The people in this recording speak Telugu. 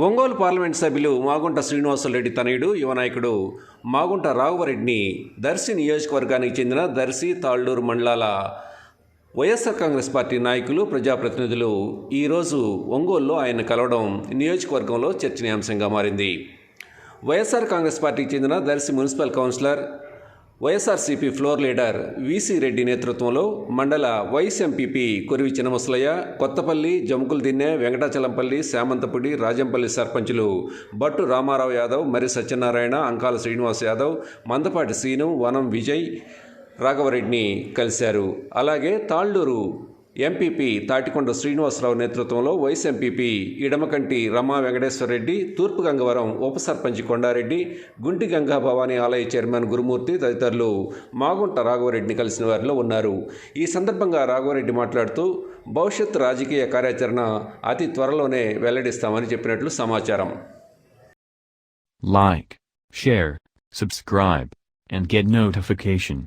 ఒంగోలు పార్లమెంట్ సభ్యులు మాగుంట శ్రీనివాసరెడ్డి తనయుడు యువ నాయకుడు మాగుంట రాఘవరెడ్డిని దర్శి నియోజకవర్గానికి చెందిన దర్శి తాళ్ళూరు మండలాల వైఎస్ఆర్ కాంగ్రెస్ పార్టీ నాయకులు ప్రజాప్రతినిధులు ఈరోజు ఒంగోలులో ఆయన కలవడం నియోజకవర్గంలో చర్చనీయాంశంగా మారింది. వైఎస్ఆర్ కాంగ్రెస్ పార్టీకి చెందిన Darsi municipal councillor YSRCP floor leader VC Reddy నేతృత్వంలో మండల వైస్ ఎంపీపీ కొరివి చినముసలయ్య కొత్తపల్లి జముకులు దిన్నె వెంకటాచలంపల్లి శామంతపుడి రాజంపల్లి సర్పంచులు బట్టు రామారావు యాదవ్ మరి సత్యనారాయణ అంకాల శ్రీనివాస్ యాదవ్ మందపాటి శ్రీను వనం విజయ్ రాఘవరెడ్డిని కలిశారు. అలాగే తాళ్ళూరు ఎంపీపీ తాటికొండ శ్రీనివాసరావు నేతృత్వంలో వైస్ ఎంపీపీ ఇడమకంటి రమా వెంకటేశ్వరరెడ్డి తూర్పు గంగవరం ఉప సర్పంచ్ కొండారెడ్డి గుంటి గంగా భవానీ ఆలయ చైర్మన్ గురుమూర్తి తదితరులు మాగుంట రాఘవరెడ్డిని కలిసిన వారిలో ఉన్నారు. ఈ సందర్భంగా రాఘవరెడ్డి మాట్లాడుతూ భవిష్యత్ రాజకీయ కార్యాచరణ అతి త్వరలోనే వెల్లడిస్తామని చెప్పినట్లు సమాచారం. Like share subscribe and get notification